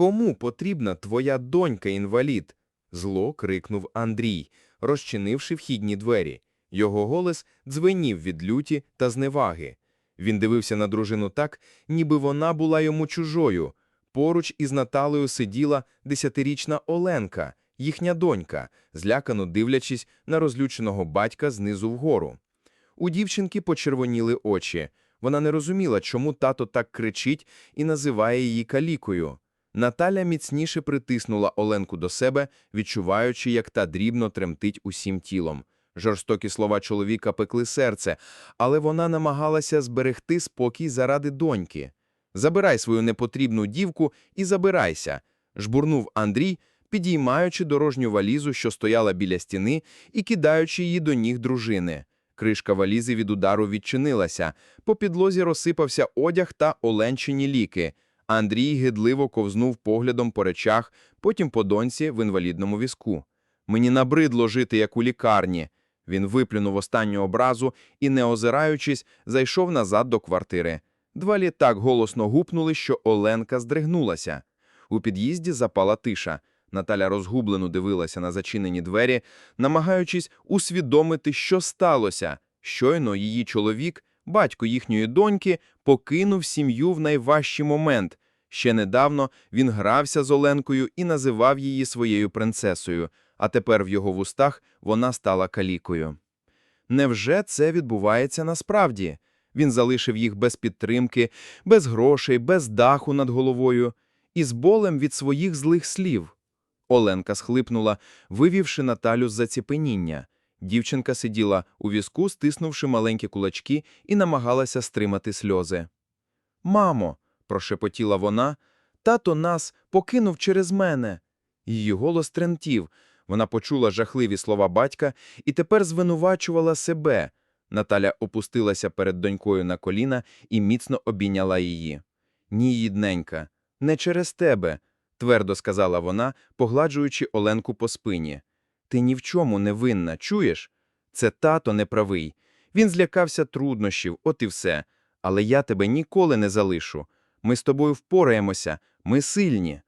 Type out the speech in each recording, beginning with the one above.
Кому потрібна твоя донька-інвалід? Зло крикнув Андрій, розчинивши вхідні двері. Його голос дзвенів від люті та зневаги. Він дивився на дружину так, ніби вона була йому чужою. Поруч із Наталею сиділа десятирічна Оленка, їхня донька, злякано дивлячись на розлюченого батька знизу вгору. У дівчинки почервоніли очі. Вона не розуміла, чому тато так кричить і називає її калікою. Наталя міцніше притиснула Оленку до себе, відчуваючи, як та дрібно тремтить усім тілом. Жорстокі слова чоловіка пекли серце, але вона намагалася зберегти спокій заради доньки. «Забирай свою непотрібну дівку і забирайся», – жбурнув Андрій, підіймаючи дорожню валізу, що стояла біля стіни, і кидаючи її до ніг дружини. Кришка валізи від удару відчинилася, по підлозі розсипався одяг та оленчині ліки. Андрій гидливо ковзнув поглядом по речах, потім по доньці в інвалідному візку. «Мені набридло жити, як у лікарні». Він виплюнув останню образу і, не озираючись, зайшов назад до квартири. Двалі так голосно гупнули, що Оленка здригнулася. У під'їзді запала тиша. Наталя розгублено дивилася на зачинені двері, намагаючись усвідомити, що сталося. Щойно її чоловік, батько їхньої доньки, покинув сім'ю в найважчий момент. Ще недавно він грався з Оленкою і називав її своєю принцесою, а тепер в його вустах вона стала калікою. Невже це відбувається насправді? Він залишив їх без підтримки, без грошей, без даху над головою і з болем від своїх злих слів. Оленка схлипнула, вивівши Наталю з заціпеніння. Дівчинка сиділа у візку, стиснувши маленькі кулачки, і намагалася стримати сльози. Мамо, прошепотіла вона, тато нас покинув через мене. Її голос тремтів. Вона почула жахливі слова батька і тепер звинувачувала себе. Наталя опустилася перед донькою на коліна і міцно обійняла її. Ні, їдненька, не через тебе, твердо сказала вона, погладжуючи Оленку по спині. Ти ні в чому не винна, чуєш? Це тато неправий. Він злякався труднощів, от і все. Але я тебе ніколи не залишу. Ми з тобою впораємося, ми сильні.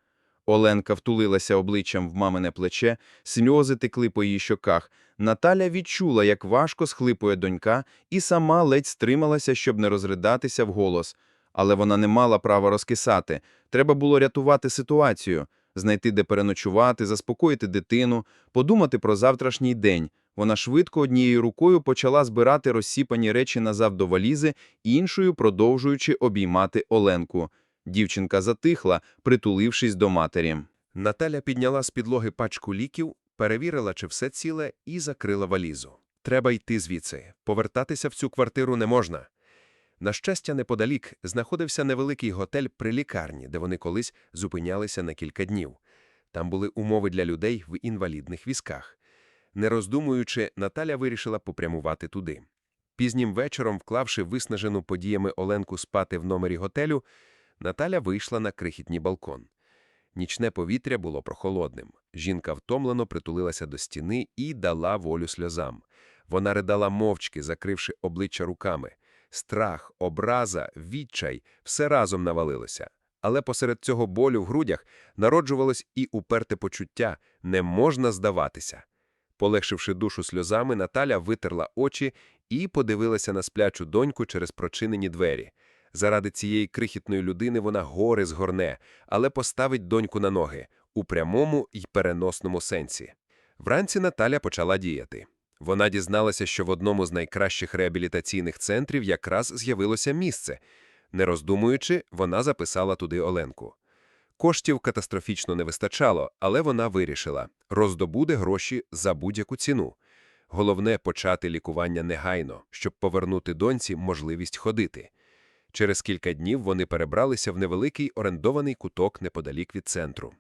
Оленка втулилася обличчям в мамине плече, сльози текли по її щоках. Наталя відчула, як важко схлипує донька, і сама ледь стрималася, щоб не розридатися вголос. Але вона не мала права розкисати. Треба було рятувати ситуацію, знайти, де переночувати, заспокоїти дитину, подумати про завтрашній день. Вона швидко однією рукою почала збирати розсіпані речі назад до валізи, іншою продовжуючи обіймати Оленку. Дівчинка затихла, притулившись до матері. Наталя підняла з підлоги пачку ліків, перевірила, чи все ціле, і закрила валізу. Треба йти звідси. Повертатися в цю квартиру не можна. На щастя, неподалік знаходився невеликий готель при лікарні, де вони колись зупинялися на кілька днів. Там були умови для людей в інвалідних візках. Не роздумуючи, Наталя вирішила попрямувати туди. Пізнім вечором, вклавши виснажену подіями Оленку спати в номері готелю, Наталя вийшла на крихітній балкон. Нічне повітря було прохолодним. Жінка втомлено притулилася до стіни і дала волю сльозам. Вона ридала мовчки, закривши обличчя руками. Страх, образа, відчай – все разом навалилося. Але посеред цього болю в грудях народжувалось і уперте почуття – не можна здаватися. Полегшивши душу сльозами, Наталя витерла очі і подивилася на сплячу доньку через прочинені двері. Заради цієї крихітної людини вона гори згорне, але поставить доньку на ноги у прямому й переносному сенсі. Вранці Наталя почала діяти. Вона дізналася, що в одному з найкращих реабілітаційних центрів якраз з'явилося місце. Не роздумуючи, вона записала туди Оленку. Коштів катастрофічно не вистачало, але вона вирішила – роздобуде гроші за будь-яку ціну. Головне – почати лікування негайно, щоб повернути доньці можливість ходити. Через кілька днів вони перебралися в невеликий орендований куток неподалік від центру.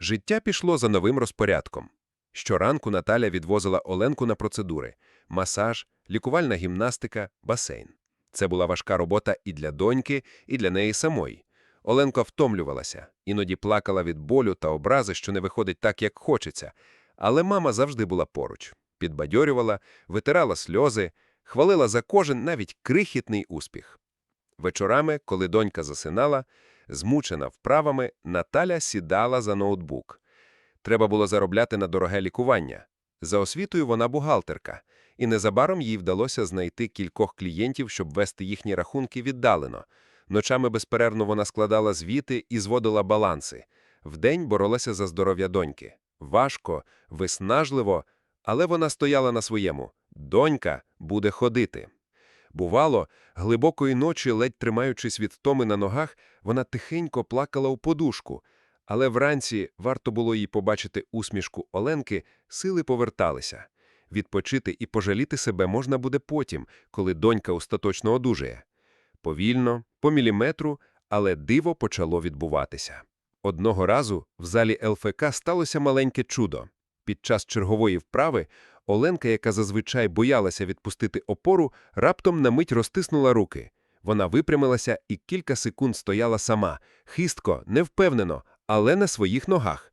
Життя пішло за новим розпорядком. Щоранку Наталя відвозила Оленку на процедури – масаж, лікувальна гімнастика, басейн. Це була важка робота і для доньки, і для неї самої. Оленка втомлювалася, іноді плакала від болю та образи, що не виходить так, як хочеться. Але мама завжди була поруч, підбадьорювала, витирала сльози, хвалила за кожен навіть крихітний успіх. Вечорами, коли донька засинала, Змучена вправами, Наталя сідала за ноутбук. Треба було заробляти на дороге лікування. За освітою вона бухгалтерка, і незабаром їй вдалося знайти кількох клієнтів, щоб вести їхні рахунки віддалено. Ночами безперервно вона складала звіти і зводила баланси. Вдень боролася за здоров'я доньки. Важко, виснажливо, але вона стояла на своєму. Донька буде ходити. Бувало, глибокої ночі, ледь тримаючись від втоми на ногах, вона тихенько плакала у подушку. Але вранці варто було їй побачити усмішку Оленки, сили поверталися. Відпочити і пожаліти себе можна буде потім, коли донька остаточно одужає. Повільно, по міліметру, але диво почало відбуватися. Одного разу в залі ЛФК сталося маленьке чудо. Під час чергової вправи Оленка, яка зазвичай боялася відпустити опору, раптом на мить розтиснула руки. Вона випрямилася і кілька секунд стояла сама, хистко, невпевнено, але на своїх ногах.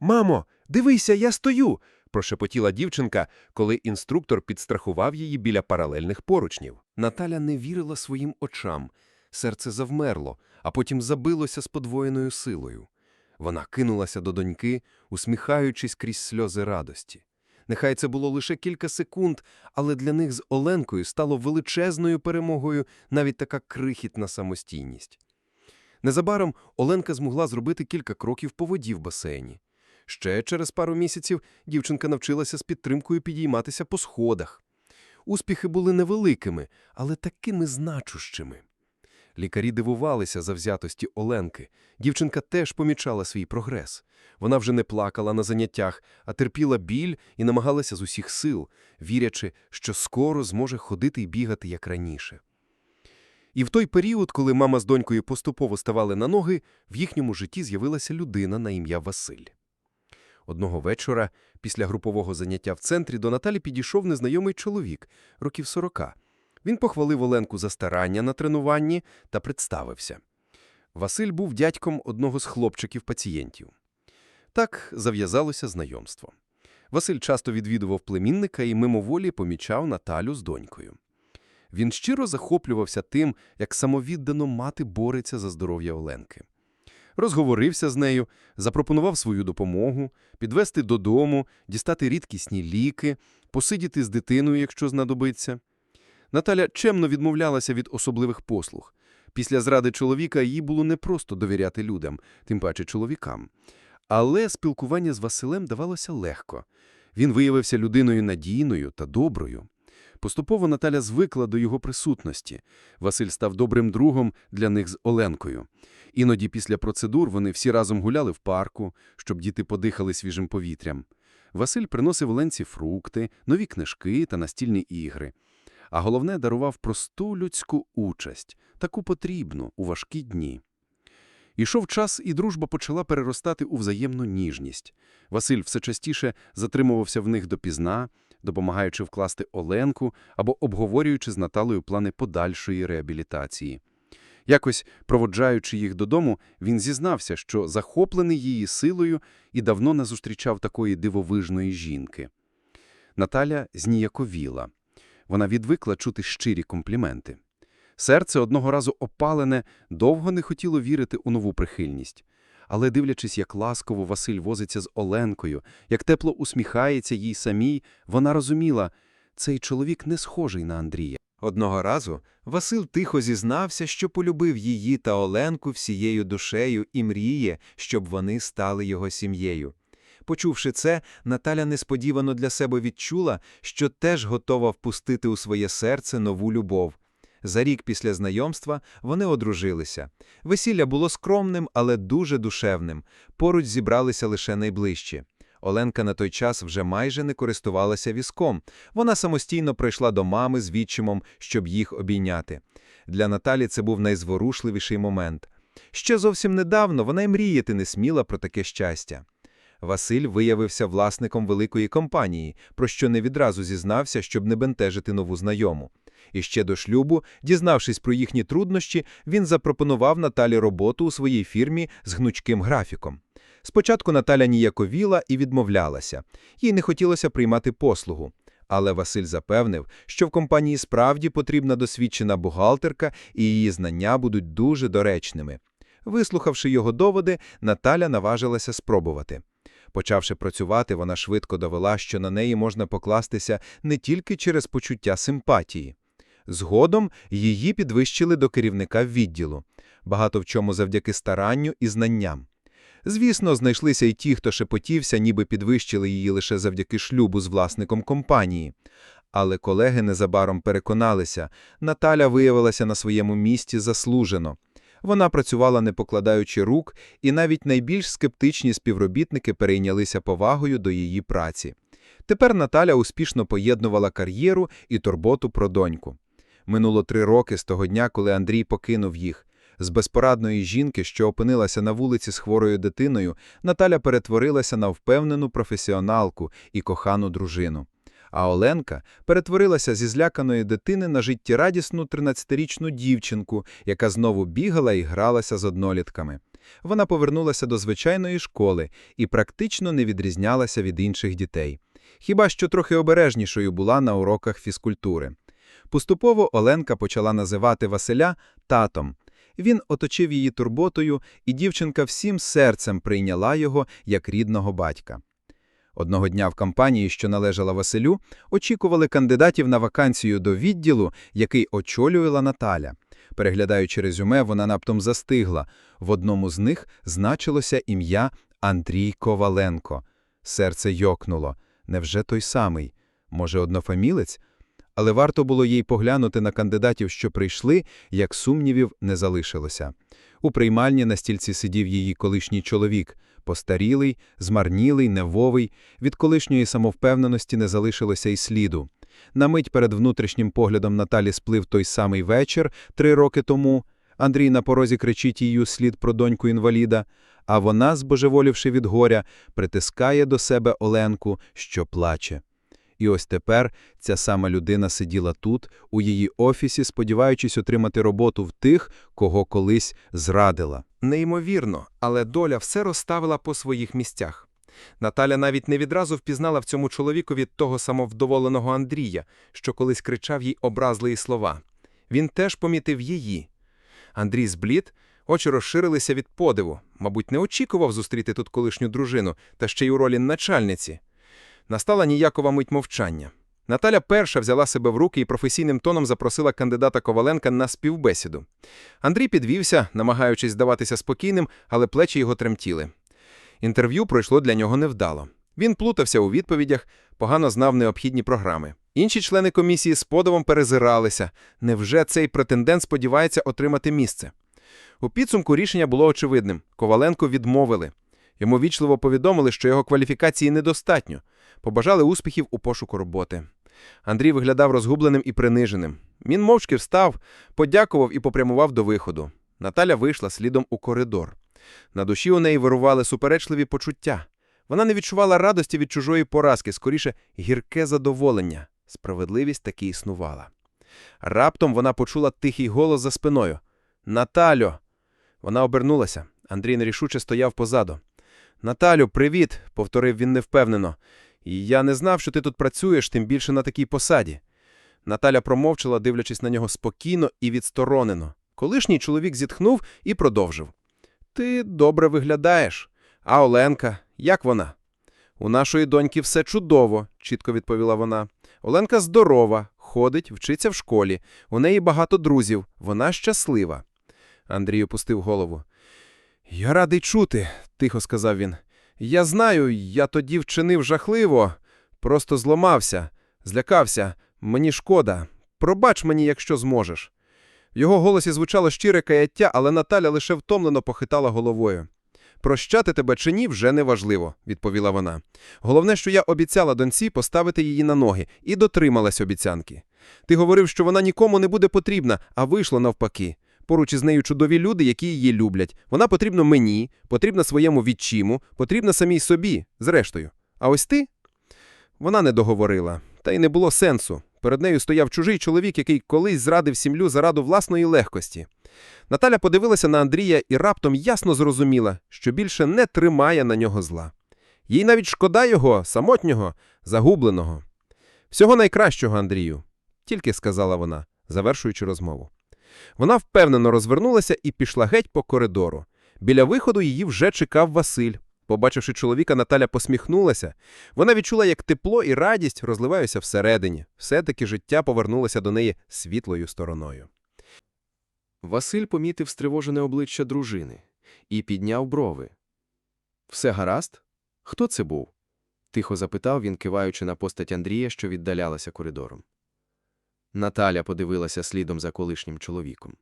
Мамо, дивися, я стою. Прошепотіла дівчинка, коли інструктор підстрахував її біля паралельних поручнів. Наталя не вірила своїм очам. Серце завмерло, а потім забилося з подвоєною силою. Вона кинулася до доньки, усміхаючись крізь сльози радості. Нехай це було лише кілька секунд, але для них з Оленкою стало величезною перемогою навіть така крихітна самостійність. Незабаром Оленка змогла зробити кілька кроків по воді в басейні. Ще через пару місяців дівчинка навчилася з підтримкою підійматися по сходах. Успіхи були невеликими, але такими значущими. Лікарі дивувалися завзятості Оленки. Дівчинка теж помічала свій прогрес. Вона вже не плакала на заняттях, а терпіла біль і намагалася з усіх сил, вірячи, що скоро зможе ходити і бігати, як раніше. І в той період, коли мама з донькою поступово ставали на ноги, в їхньому житті з'явилася людина на ім'я Василь. Одного вечора, після групового заняття в центрі, до Наталі підійшов незнайомий чоловік, років сорока. Він похвалив Оленку за старання на тренуванні та представився. Василь був дядьком одного з хлопчиків-пацієнтів. Так зав'язалося знайомство. Василь часто відвідував племінника і мимоволі помічав Наталю з донькою. Він щиро захоплювався тим, як самовіддано мати бореться за здоров'я Оленки. Розговорився з нею, запропонував свою допомогу, підвести додому, дістати рідкісні ліки, посидіти з дитиною, якщо знадобиться. Наталя чемно відмовлялася від особливих послуг. Після зради чоловіка їй було непросто довіряти людям, тим паче чоловікам. Але спілкування з Василем давалося легко. Він виявився людиною надійною та доброю. Поступово Наталя звикла до його присутності. Василь став добрим другом для них з Оленкою. Іноді після процедур вони всі разом гуляли в парку, щоб діти подихали свіжим повітрям. Василь приносив Оленці фрукти, нові книжки та настільні ігри. А головне, дарував просту людську участь, таку потрібну у важкі дні. Ішов час, і дружба почала переростати у взаємну ніжність. Василь все частіше затримувався в них допізна, допомагаючи вкласти Оленку або обговорюючи з Наталою плани подальшої реабілітації. Якось, проводжаючи їх додому, він зізнався, що захоплений її силою і давно не зустрічав такої дивовижної жінки. Наталя зніяковіла. Вона відвикла чути щирі компліменти. Серце одного разу опалене, довго не хотіло вірити у нову прихильність. Але дивлячись, як ласково Василь возиться з Оленкою, як тепло усміхається їй самій, вона розуміла, цей чоловік не схожий на Андрія. Одного разу Васил тихо зізнався, що полюбив її та Оленку всією душею і мріє, щоб вони стали його сім'єю. Почувши це, Наталя несподівано для себе відчула, що теж готова впустити у своє серце нову любов. За рік після знайомства вони одружилися. Весілля було скромним, але дуже душевним. Поруч зібралися лише найближчі. Оленка на той час вже майже не користувалася візком. Вона самостійно прийшла до мами з відчимом, щоб їх обійняти. Для Наталі це був найзворушливіший момент. Ще зовсім недавно вона й мріяти не сміла про таке щастя. Василь виявився власником великої компанії, про що не відразу зізнався, щоб не бентежити нову знайому. І ще до шлюбу, дізнавшись про їхні труднощі, він запропонував Наталі роботу у своїй фірмі з гнучким графіком. Спочатку Наталя ніяковіла і відмовлялася. Їй не хотілося приймати послугу. Але Василь запевнив, що в компанії справді потрібна досвідчена бухгалтерка і її знання будуть дуже доречними. Вислухавши його доводи, Наталя наважилася спробувати. Почавши працювати, вона швидко довела, що на неї можна покластися не тільки через почуття симпатії. Згодом її підвищили до керівника відділу, багато в чому завдяки старанню і знанням. Звісно, знайшлися й ті, хто шепотівся, ніби підвищили її лише завдяки шлюбу з власником компанії. Але колеги незабаром переконалися, Наталя виявилася на своєму місці заслужено. Вона працювала не покладаючи рук, і навіть найбільш скептичні співробітники перейнялися повагою до її праці. Тепер Наталя успішно поєднувала кар'єру і турботу про доньку. Минуло три роки з того дня, коли Андрій покинув їх. З безпорадної жінки, що опинилася на вулиці з хворою дитиною, Наталя перетворилася на впевнену професіоналку і кохану дружину. А Оленка перетворилася зі зляканої дитини на життєрадісну 13-річну дівчинку, яка знову бігала і гралася з однолітками. Вона повернулася до звичайної школи і практично не відрізнялася від інших дітей. Хіба що трохи обережнішою була на уроках фізкультури. Поступово Оленка почала називати Василя татом. Він оточив її турботою, і дівчинка всім серцем прийняла його як рідного батька. Одного дня в компанії, що належала Василю, очікували кандидатів на вакансію до відділу, який очолювала Наталя. Переглядаючи резюме, вона наптом застигла. В одному з них значилося ім'я Андрій Коваленко. Серце йокнуло. Невже той самий? Може, однофамілець? Але варто було їй поглянути на кандидатів, що прийшли, як сумнівів не залишилося. У приймальні на стільці сидів її колишній чоловік, постарілий, змарнілий, невовий, від колишньої самовпевненості не залишилося й сліду. На мить перед внутрішнім поглядом Наталі сплив той самий вечір, три роки тому. Андрій на порозі кричить у слід про доньку інваліда, а вона, збожеволівши від горя, притискає до себе Оленку, що плаче. І ось тепер ця сама людина сиділа тут, у її офісі, сподіваючись отримати роботу в тих, кого колись зрадила. Неймовірно, але доля все розставила по своїх місцях. Наталя навіть не відразу впізнала в цьому чоловікові того самовдоволеного Андрія, що колись кричав їй образливі слова. Він теж помітив її. Андрій зблід, очі розширилися від подиву, мабуть, не очікував зустріти тут колишню дружину, та ще й у ролі начальниці. Настала ніякова мить мовчання. Наталя перша взяла себе в руки і професійним тоном запросила кандидата Коваленка на співбесіду. Андрій підвівся, намагаючись здаватися спокійним, але плечі його тремтіли. Інтерв'ю пройшло для нього невдало. Він плутався у відповідях, погано знав необхідні програми. Інші члени комісії з подивом перезиралися. Невже цей претендент сподівається отримати місце? У підсумку рішення було очевидним. Коваленко відмовили. Йому вічливо повідомили, що його кваліфікації недостатньо. Побажали успіхів у пошуку роботи. Андрій виглядав розгубленим і приниженим. Він мовчки встав, подякував і попрямував до виходу. Наталя вийшла слідом у коридор. На душі у неї вирували суперечливі почуття. Вона не відчувала радості від чужої поразки, скоріше гірке задоволення. Справедливість таки існувала. Раптом вона почула тихий голос за спиною. Наталю. Вона обернулася. Андрій нерішуче стояв позаду. Наталю, привіт, повторив він невпевнено. І я не знав, що ти тут працюєш, тим більше на такій посаді. Наталя промовчала, дивлячись на нього спокійно і відсторонено. Колишній чоловік зітхнув і продовжив. Ти добре виглядаєш. А Оленка, як вона? У нашої доньки все чудово, чітко відповіла вона. Оленка здорова, ходить, вчиться в школі. У неї багато друзів, вона щаслива. Андрій опустив голову. Я радий чути, тихо сказав він. Я знаю, я тоді вчинив жахливо, просто зламався, злякався, мені шкода. Пробач мені, якщо зможеш. В його голосі звучало щире каяття, але Наталя лише втомлено похитала головою. Прощати тебе чи ні, вже не важливо, відповіла вона. Головне, що я обіцяла доньці поставити її на ноги і дотрималась обіцянки. Ти говорив, що вона нікому не буде потрібна, а вийшло навпаки. Поруч із нею чудові люди, які її люблять. Вона потрібна мені, потрібна своєму відчиму, потрібна самій собі, зрештою. А ось ти? Вона не договорила, та й не було сенсу. Перед нею стояв чужий чоловік, який колись зрадив сім'ю заради власної легкості. Наталя подивилася на Андрія і раптом ясно зрозуміла, що більше не тримає на нього зла. Їй навіть шкода його, самотнього, загубленого. Всього найкращого, Андрію, тільки сказала вона, завершуючи розмову. Вона впевнено розвернулася і пішла геть по коридору. Біля виходу її вже чекав Василь. Побачивши чоловіка, Наталя посміхнулася. Вона відчула, як тепло і радість розливаються всередині. Все-таки життя повернулося до неї світлою стороною. Василь помітив стривожене обличчя дружини і підняв брови. Все гаразд? Хто це був? тихо запитав він, киваючи на постать Андрія, що віддалялася коридором. Наталя подивилася слідом за колишнім чоловіком.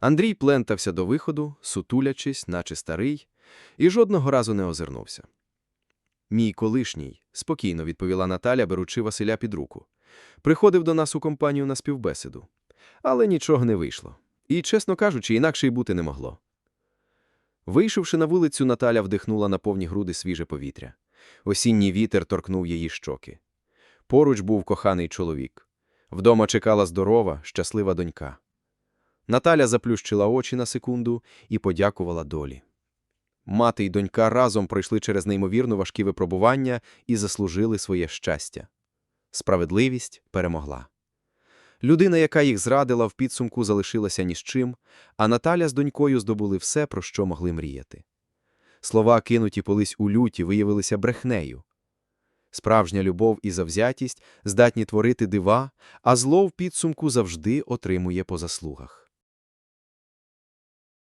Андрій плентався до виходу, сутулячись, наче старий, і жодного разу не озирнувся. Мій колишній, спокійно відповіла Наталя, беручи Василя під руку. Приходив до нас у компанію на співбесіду. Але нічого не вийшло. І, чесно кажучи, інакше й бути не могло. Вийшовши на вулицю, Наталя вдихнула на повні груди свіже повітря. Осінній вітер торкнув її щоки. Поруч був коханий чоловік. Вдома чекала здорова, щаслива донька. Наталя заплющила очі на секунду і подякувала долі. Мати й донька разом пройшли через неймовірно важкі випробування і заслужили своє щастя. Справедливість перемогла. Людина, яка їх зрадила, в підсумку залишилася ні з чим, а Наталя з донькою здобули все, про що могли мріяти. Слова, кинуті колись у люті, виявилися брехнею. Справжня любов і завзятість здатні творити дива, а зло в підсумку завжди отримує по заслугах.